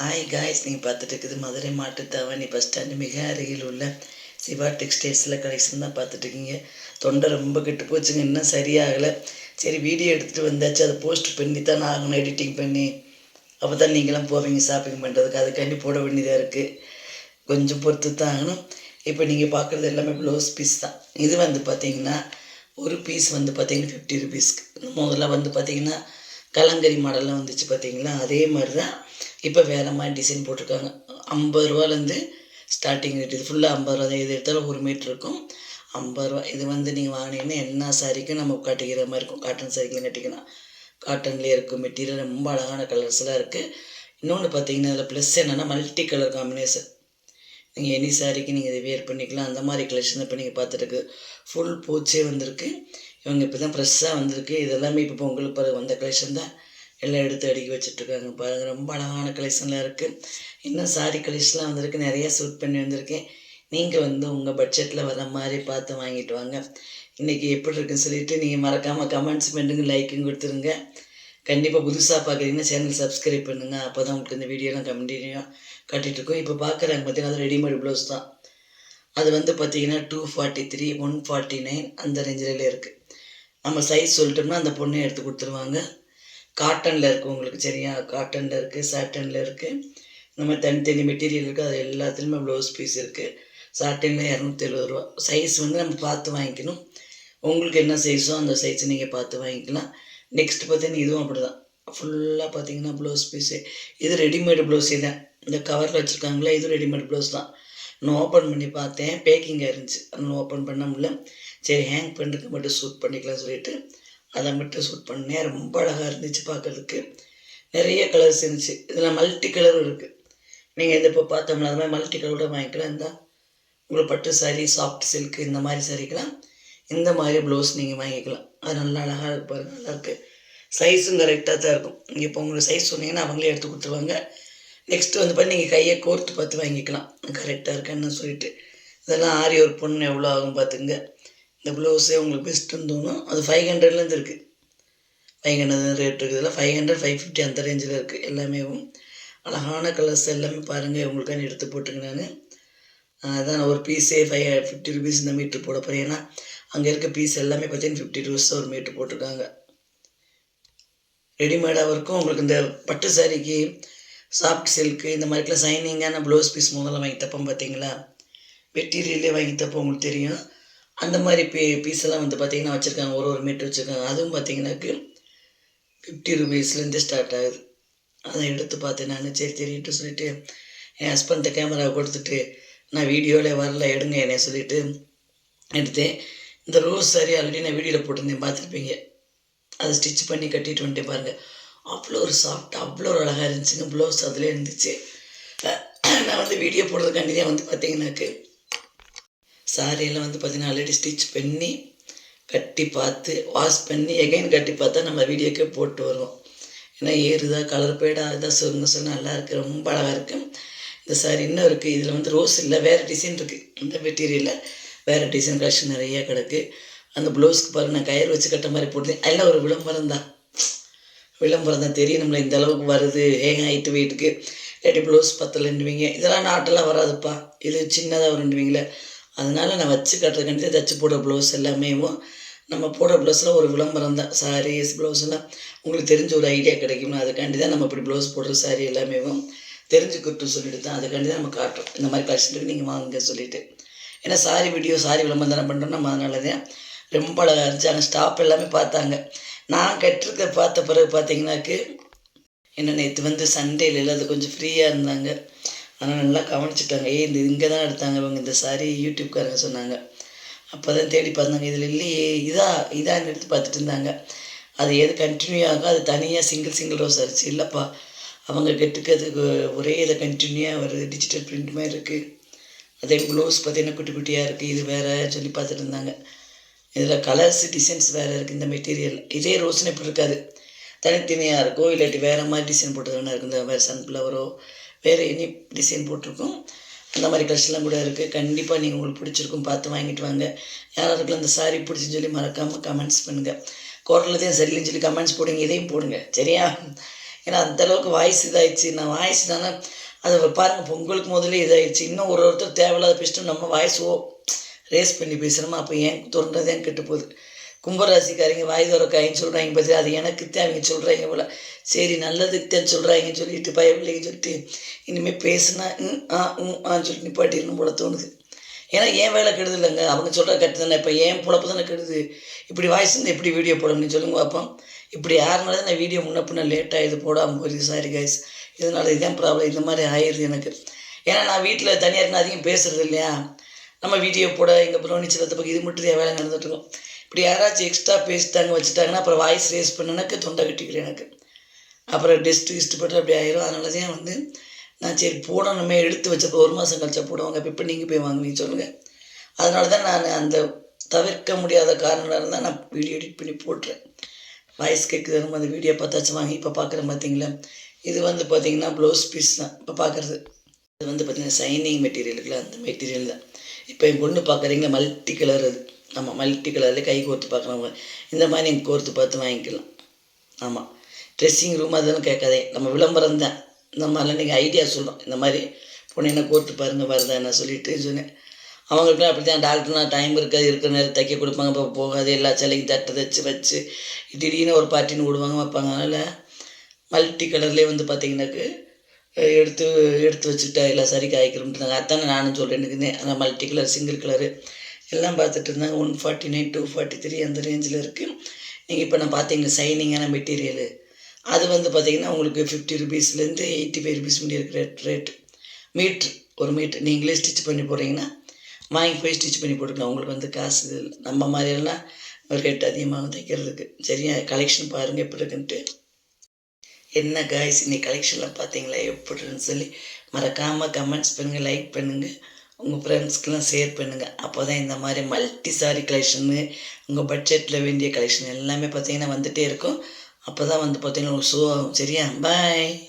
Hi guys நீங்கள் பார்த்துட்டு இருக்குது மதுரை மாட்டுத்தாவணி பஸ் ஸ்டாண்டு மிக அருகில் உள்ள சிவா டெக்ஸ்டைல்ஸில் கலெக்ஷன் தான் பார்த்துட்ருக்கீங்க தொண்டை ரொம்ப கெட்டு போச்சுங்க இன்னும் சரியாகலை. சரி வீடியோ எடுத்துகிட்டு வந்தாச்சு. அதை போஸ்ட் பண்ணி தான் நான் ஆகணும் எடிட்டிங் பண்ணி. அப்போ தான் நீங்களாம் போவீங்க ஷாப்பிங் பண்ணுறதுக்கு அதுக்காண்டி போட வேண்டியதாக இருக்குது கொஞ்சம் பொறுத்து தான் ஆகணும். இப்போ நீங்கள் பார்க்குறது எல்லாமே ப்ளவுஸ் பீஸ் தான். இது வந்து பார்த்தீங்கன்னா ஒரு பீஸ் வந்து பார்த்தீங்கன்னா ஃபிஃப்டி ருபீஸ்க்கு முதல்ல வந்து பார்த்திங்கன்னா கலங்கரி மாடல்லாம் வந்துச்சு பார்த்தீங்களா? அதே மாதிரி தான் இப்போ வேறு மாதிரி டிசைன் போட்டிருக்காங்க. ஐம்பது ரூபாலேருந்து ஸ்டார்டிங் ரேட் இது ஃபுல்லாக ஐம்பது ரூபா தான். இது எடுத்தாலும் ஒரு மீட்ரு இருக்கும். ஐம்பது ரூபா. இது வந்து நீங்கள் வாங்கினீங்கன்னா என்ன சாரிக்கும் நம்ம கட்டிக்கிற மாதிரி இருக்கும். காட்டன் சாரிக்கெலாம் கட்டிக்கலாம் காட்டன்லேயே இருக்கும் மெட்டீரியல் ரொம்ப அழகான கலர்ஸ்லாம் இருக்குது இன்னொன்று பார்த்தீங்கன்னா அதில் ப்ளஸ் என்னென்னா மல்டி கலர் காம்பினேஷன் நீங்கள் எனி சாரிக்கு நீங்கள் இதை வேர் பண்ணிக்கலாம். அந்த மாதிரி கலெக்ஷன் இப்போ நீங்கள் பார்த்துருக்கு ஃபுல் பூச்சே வந்திருக்கு. இவங்க இப்போ தான் ஃப்ரெஷ்ஷாக வந்திருக்கு. இதெல்லாமே இப்போ பொங்கல் வந்த கலெக்ஷன் தான். எல்லாம் எடுத்து அடுக்கி வச்சுட்ருக்காங்க பாருங்கள் ரொம்ப அழகான கலெக்ஷன்லாம் இருக்குது இன்னும் சாரி கலெக்ஷன்லாம் வந்திருக்கு. நிறையா சூட் பண்ணி வந்திருக்கேன். நீங்கள் வந்து உங்கள் பட்ஜெட்டில் வர மாதிரி பார்த்து வாங்கிட்டு வாங்க. இன்றைக்கி எப்படி இருக்குன்னு சொல்லிவிட்டு நீங்கள் மறக்காமல் கமெண்ட்ஸ் பண்ணுங்க லைக்கும் கொடுத்துருங்க. கண்டிப்பாக புதுசாக பார்க்குறீங்கன்னா சேனல் சப்ஸ்கிரைப் பண்ணுங்கள் அப்போ தான் உங்களுக்கு இந்த வீடியோலாம் கண்டினியூவாக கட்டிகிட்ருக்கோம் இப்போ பார்க்குறாங்க பார்த்தீங்கன்னா அது ரெடிமேட் ப்ளவுஸ் தான். அது வந்து பார்த்தீங்கன்னா two forty three one forty nine அந்த ரேஞ்சில் இருக்குது நம்ம சைஸ் சொல்லிட்டோம்னா அந்த பொண்ணை எடுத்து கொடுத்துருவாங்க. காட்டனில் இருக்குது உங்களுக்கு சரியா? காட்டனில் இருக்குது சாட்டனில் இருக்குது இந்த மாதிரி தனித்தனி மெட்டீரியல் இருக்குது அது எல்லாத்துலேயுமே ப்ளவுஸ் பீஸ் இருக்குது சாட்டனில் இரநூத்தி எழுபது ரூபா. சைஸ் வந்து நம்ம பார்த்து வாங்கிக்கணும். உங்களுக்கு என்ன சைஸோ அந்த சைஸ் நீங்கள் பார்த்து வாங்கிக்கலாம். நெக்ஸ்ட் பார்த்தீங்கன்னா இதுவும் அப்படி தான் ஃபுல்லாக பார்த்தீங்கன்னா ப்ளவுஸ் பீஸு இது ரெடிமேடு ப்ளவுஸே தான். இந்த கவரில் வச்சுருக்காங்களே இது ரெடிமேட் ப்ளவுஸ் தான். நான் ஓப்பன் பண்ணி பார்த்தேன். பேக்கிங்காக இருந்துச்சு. அதனால் ஓப்பன் பண்ண முடியல. சரி ஹேங் பண்ணுறதுக்கு மட்டும் ஷூட் பண்ணிக்கலாம் சொல்லிட்டு அதை மட்டும் ஷூட் பண்ணேன். ரொம்ப அழகாக இருந்துச்சு பார்க்குறதுக்கு. நிறைய கலர்ஸ் இருந்துச்சு. இதில் மல்டி கலரும் இருக்குது நீங்கள் இதை இப்போ பார்த்தோம்னா அது மாதிரி மல்டி கலரோட வாங்கிக்கலாம். இந்த உங்களுக்கு பட்டு சாரி சாஃப்ட் சில்க்கு இந்த மாதிரி சாரிக்கெலாம் இந்த மாதிரி ப்ளவுஸ் நீங்கள் வாங்கிக்கலாம். அது நல்லா அழகாக இருக்கு பாருங்கள் நல்லாயிருக்கு சைஸும் கரெக்டாக தான் இருக்கும். நீங்கள் இப்போ உங்களுக்கு சைஸ் சொன்னீங்கன்னா அவங்களே எடுத்து கொடுத்துருவாங்க. நெக்ஸ்ட்டு வந்து பார்த்து நீங்கள் கையை கோர்த்து பார்த்து வாங்கிக்கலாம். கரெக்டாக இருக்கேன்னு சொல்லிட்டு. இதெல்லாம் ஆரி ஒரு பொண்ணு எவ்வளோ ஆகும் பார்த்துங்க இந்த ப்ளவுஸே உங்களுக்கு பெஸ்ட்டுன்னு தோணும் அது ஃபைவ் ஹண்ட்ரட்லேருந்து இருக்குது ஃபைவ் ஹண்ட்ரட் ரேட் இருக்குது. ஃபைவ் ஹண்ட்ரட் ஃபைவ் ஃபிஃப்டி அந்த ரேஞ்சில் இருக்குது எல்லாமே. அழகான கலர்ஸ் எல்லாமே பாருங்கள் உங்களுக்கான எடுத்து போட்டுங்க நான். அதான் ஒரு பீஸே ஃபைவ் ஃபிஃப்டி ருபீஸ் இந்த மீட்ரு போட போகிறேன் ஏன்னா அங்கே இருக்க பீஸ் எல்லாமே பார்த்தீங்கன்னா ஃபிஃப்டி ருபீஸ் ஒரு மீட்ரு போட்டிருக்காங்க. ரெடிமேடாக இருக்கும் உங்களுக்கு இந்த பட்டு சாரிக்கு சாஃப்ட் சில்க்கு இந்த மாதிரிக்கெலாம் சைனிங்கான ப்ளவுஸ் பீஸ் முதல்ல வாங்கி தப்போம் பார்த்தீங்களா மெட்டீரியலே வாங்கி தப்போம் உங்களுக்கு தெரியும். அந்த மாதிரி பீ பீஸ் எல்லாம் வந்து பார்த்திங்கன்னா வச்சுருக்காங்க. ஒரு ஒரு மீட்ரு வச்சுருக்காங்க. அதுவும் பார்த்தீங்கன்னாக்கு ஃபிஃப்டி ருபீஸ்லேருந்து ஸ்டார்ட் ஆகுது. அதை எடுத்து பார்த்தேன் நான் சரி தெரியிட்டு சொல்லிவிட்டு என் ஹஸ்பண்ட்ட கேமராவை கொடுத்துட்டு நான் வீடியோவில் வரல எடுங்க என்னை சொல்லிவிட்டு எடுத்தேன். இந்த ரோஸ் சாரி ஆல்ரெடி நான் வீடியோவில் போட்டிருந்தேன் பார்த்துருப்பீங்க. அதை ஸ்டிச் பண்ணி கட்டிட்டு வந்துட்டேன் பாருங்கள் அவ்வளோ ஒரு சாஃப்டாக அவ்வளோ ஒரு அழகாக இருந்துச்சுங்க. ப்ளவுஸ் அதில் இருந்துச்சு. நான் வந்து வீடியோ போடுறதுக்காண்டி தான் வந்து பார்த்தீங்கன்னாக்கு சாரியெல்லாம் வந்து பார்த்தீங்கன்னா ஆல்ரெடி ஸ்டிச் பண்ணி கட்டி பார்த்து வாஷ் பண்ணி எகைன் கட்டி பார்த்தா நம்ம வீடியோக்கே போட்டு வருவோம். ஏன்னா ஏறுதா கலர் போய்டா இதாக சொல்லுங்க சொன்னால் நல்லா இருக்குது ரொம்ப அழகாக இருக்குது இந்த சாரி இன்னும் இருக்குது இதில் வந்து ரோஸ் இல்லை வேறு டிசைன் இருக்குது இந்த மெட்டீரியலில் வேறு டிசைன் கலெக்ஷன் நிறையா கிடக்கு. அந்த ப்ளவுஸ்க்கு பாருங்கள் நான் கயிறு வச்சு கட்ட மாதிரி போட்டேன் எல்லாம் ஒரு விளம்பரம் தான். விளம்பரம் தான் தெரியும் நம்மளை இந்த அளவுக்கு வருது ஹேங் ஆகிட்டு வீட்டுக்கு இல்லாட்டி ப்ளவுஸ் பத்தலைன்னுவீங்க. இதெல்லாம் நாட்டெல்லாம் வராதுப்பா. இது சின்னதாக வருன்னுவீங்களே அதனால் நான் வச்சு கட்டுறதுக்காண்டி தச்சு போடுற ப்ளவுஸ் எல்லாமே நம்ம போடுற ப்ளவுஸில் ஒரு விளம்பரம் தான். சாரீஸ் ப்ளவுஸ்லாம் உங்களுக்கு தெரிஞ்ச ஒரு ஐடியா கிடைக்கும்னா அதுக்காண்டி தான் நம்ம இப்படி ப்ளவுஸ் போடுற சாரீ எல்லாமே தெரிஞ்சுக்கிட்டு சொல்லிட்டு தான் அதுக்காண்டி தான் நம்ம காட்டுறோம். இந்த மாதிரி கலெக்ஷனுக்கு நீங்கள் வாங்க சொல்லிட்டு. ஏன்னா சாரி வீடியோ சாரி விளம்பரம் தானே பண்ணுறோம் நம்ம அதனால தான் ரொம்ப அழகாக இருந்துச்சு. அங்கே ஸ்டாப் எல்லாமே பார்த்தாங்க. நான் கட்டிருக்க பார்த்த பிறகு பார்த்தீங்கன்னாக்கு என்ன நேற்று வந்து சண்டேல அது கொஞ்சம் ஃப்ரீயாக இருந்தாங்க. ஆனால் நல்லா கவனிச்சிட்டாங்க ஏ இந்த இங்கே தான் எடுத்தாங்க இவங்க இந்த சாரி யூடியூப்காரங்க சொன்னாங்க. அப்போ தான் தேடி பார்த்தாங்க. இதில் இல்லையே இதா இதான்னு எடுத்து பார்த்துட்டு இருந்தாங்க. அது எது கண்டினியூ ஆகும் அது தனியாக சிங்கிள் சிங்கிள் ரோஸ் அரிச்சு. இல்லைப்பா அவங்க கெட்டுக்கிறதுக்கு ஒரே இதை கண்டினியூவாக வருது. டிஜிட்டல் பிரிண்ட் மாதிரி இருக்குது அதே ப்ளவுஸ் பார்த்தீங்கன்னா குட்டி குட்டியாக இருக்குது இது வேறு சொல்லி பார்த்துட்டு இருந்தாங்க. இதில் கலர்ஸ் டிசைன்ஸ் வேறு இருக்குது இந்த மெட்டீரியல் இதே ரோஸ்னு இப்படி இருக்காது. தனித்தனியாக இருக்கும் இல்லாட்டி வேறு மாதிரி டிசைன் போட்டதுனா இருக்கும் இந்த வேறு சன்ஃப்ளவரோ வேறு எனி டிசைன் போட்டிருக்கும். அந்த மாதிரி கலர்ஸ்லாம் கூட இருக்குது கண்டிப்பாக நீங்கள் உங்களுக்கு பிடிச்சிருக்கும். பார்த்து வாங்கிட்டு வாங்க. யாராருக்கெல்லாம் அந்த சாரி பிடிச்சின்னு சொல்லி மறக்காமல் கமெண்ட்ஸ் பண்ணுங்கள் குரலில் தான் சரியில்லைன்னு சொல்லி கமெண்ட்ஸ் போடுங்க. இதையும் போடுங்க. சரியா? ஏன்னா அந்தளவுக்கு வாய்ஸ் இதாகிடுச்சு நான் வாய்ஸ் தானே அதை பாருங்கள் பொங்கலுக்கு முதல்ல இதாகிடுச்சு இன்னும் ஒரு ஒருத்தர் தேவையில்லாத பேசிட்டு நம்ம வாய்ஸ் ஓ? ரேஸ் பண்ணி பேசுகிறோமா அப்போ ஏன் தோன்றதே கெட்டு போகுது கும்பராசிக்காரங்க வாய் திறக்காயின்னு சொல்கிறாங்க பற்றி அது எனக்கு தான் அவங்க சொல்கிறாங்க போல். சரி நல்லதுக்கு தான் சொல்கிறாங்கன்னு சொல்லிட்டு பயப்பிள்ளைங்க சொல்லிட்டு இனிமேல் பேசுனா ம் ஆ ம் ஆன்னு சொல்லிட்டு நிப்பாட்டிடணும் போல தோணுது. ஏன்னா ஏன் வேலை கெடுது இல்லைங்க. அவங்க சொல்கிற கட்டு தானே. இப்போ ஏன் பொழப்பு தானே கெடுது. இப்படி வாய்ஸ் இருந்தால் எப்படி வீடியோ போடணும்னு சொல்லுங்க பார்ப்போம் இப்படி யாருனால தான் நான் வீடியோ முன்ன பின்ன லேட்டாக இது போடாமல் போயிருக்கு சாரி கைஸ் இதனால் இதுதான் ப்ராப்ளம் இந்த மாதிரி ஆயிடுது எனக்கு. ஏன்னா நான் வீட்டில் தனியாக இருந்தால் அதிகம் பேசுகிறது இல்லையா? நம்ம வீடியோ போட எங்கள் ப்ரோனி சிலத்தை பக்கம் இது மட்டும் தான் வேலை நடந்துட்டுருக்கோம் இப்படி யாராச்சும் எக்ஸ்ட்ரா பேசிட்டாங்க வச்சுட்டாங்கன்னா அப்புறம் வாய்ஸ் ரேஸ் பண்ண எனக்கு தொண்டை கட்டிக்கிறேன் எனக்கு. அப்புறம் டெஸ்ட்டு கிஸ்ட்டு போட்டு அப்படி ஆயிரும். அதனால தான் வந்து நான் சரி போடணுமே எடுத்து வச்சப்போ ஒரு மாதம் கழிச்சா போடுவாங்க. இப்போ நீங்கள் போய் வாங்குவீங்க சொல்லுங்கள் அதனால தான் நான் அந்த தவிர்க்க முடியாத காரணம் இருந்தால் நான் வீடியோ எடிட் பண்ணி போட்டுறேன். வாய்ஸ் கேட்குது நம்ம அந்த வீடியோ பார்த்தாச்சும் வாங்கி இப்போ பார்க்குறேன் பார்த்தீங்களா இது வந்து பார்த்திங்கன்னா ப்ளவுஸ் பீஸ் தான். இப்போ பார்க்குறது. இது வந்து பார்த்தீங்கன்னா சைனிங் மெட்டீரியலுக்குலாம் அந்த மெட்டீரியல் தான். இப்போ என் பொண்ணு பார்க்குறீங்க மல்டி கலர் அது. நம்ம மல்டி கலரில் கை கோர்த்து பார்க்குறவங்க. இந்த மாதிரி நீங்கள் கோர்த்து பார்த்து வாங்கிக்கலாம். ஆமாம் ட்ரெஸ்ஸிங் ரூம் அதெல்லாம் கேட்காதே. நம்ம விளம்பரம் தான். இந்த மாதிரிலாம் நீங்கள் ஐடியா சொல்கிறோம் இந்த மாதிரி பொண்ணு கோர்த்து பாருங்கள் வருதா என்ன சொல்லிட்டு சொன்னேன். அவங்களுக்குலாம் அப்படி தான் டாக்டர்னா டைம் இருக்காது. இருக்கிற நேரம் தைக்க கொடுப்பாங்க. இப்போ போகாது. எல்லா சிலையும் தட்டை தைச்சு வச்சு திடீர்னு ஒரு பார்ட்டின்னு விடுவாங்க வைப்பாங்க. அதனால் மல்டி கலர்லேயே வந்து பார்த்தீங்கன்னாக்கு எடுத்து எடுத்து வச்சுட்டா எல்லாம் சரி காய்க்கிறோம்ட்டு அதானே நானும் சொல்கிறேன் எனக்கு அந்த மல்டி கலர் சிங்கிள் கலரு எல்லாம் பார்த்துட்டு இருந்தாங்க. One forty nine two forty three அந்த ரேஞ்சில் இருக்குது நீங்கள் இப்போ நான் பார்த்தீங்கன்னா சைனிங்கான மெட்டீரியலு அது வந்து பார்த்தீங்கன்னா உங்களுக்கு ஃபிஃப்டி ருபீஸ்லேருந்து எயிட்டி ஃபைவ் ருபீஸ் முடிய இருக்கிற ரேட் மீட்ரு ஒரு மீட்ரு நீங்களே ஸ்டிச் பண்ணி போடுறீங்கன்னா வாங்கி போய் ஸ்டிச் பண்ணி போட்டுக்கலாம். உங்களுக்கு வந்து காசு இது இல்லை நம்ம மாதிரியெல்லாம் ரேட் அதிகமாக தைக்கிறதுக்கு. சரியா? கலெக்ஷன் பாருங்கள் எப்படி இருக்குன்ட்டு. என்ன காய்ஸ் இன்னைக்கு கலெக்ஷனில் பார்த்தீங்களா? எப்படின்னு சொல்லி மறக்காமல் கமெண்ட்ஸ் பண்ணுங்கள் லைக் பண்ணுங்கள் உங்கள் ஃப்ரெண்ட்ஸ்க்கெலாம் ஷேர் பண்ணுங்கள் அப்போ தான் இந்த மாதிரி மல்டி சாரி கலெக்ஷனு உங்கள் பட்ஜெட்டில் வேண்டிய கலெக்ஷன் எல்லாமே பார்த்தீங்கன்னா வந்துகிட்டே இருக்கும். அப்போ தான் வந்து பார்த்தீங்கன்னா ஷோ ஆகும். சரியா? பாய்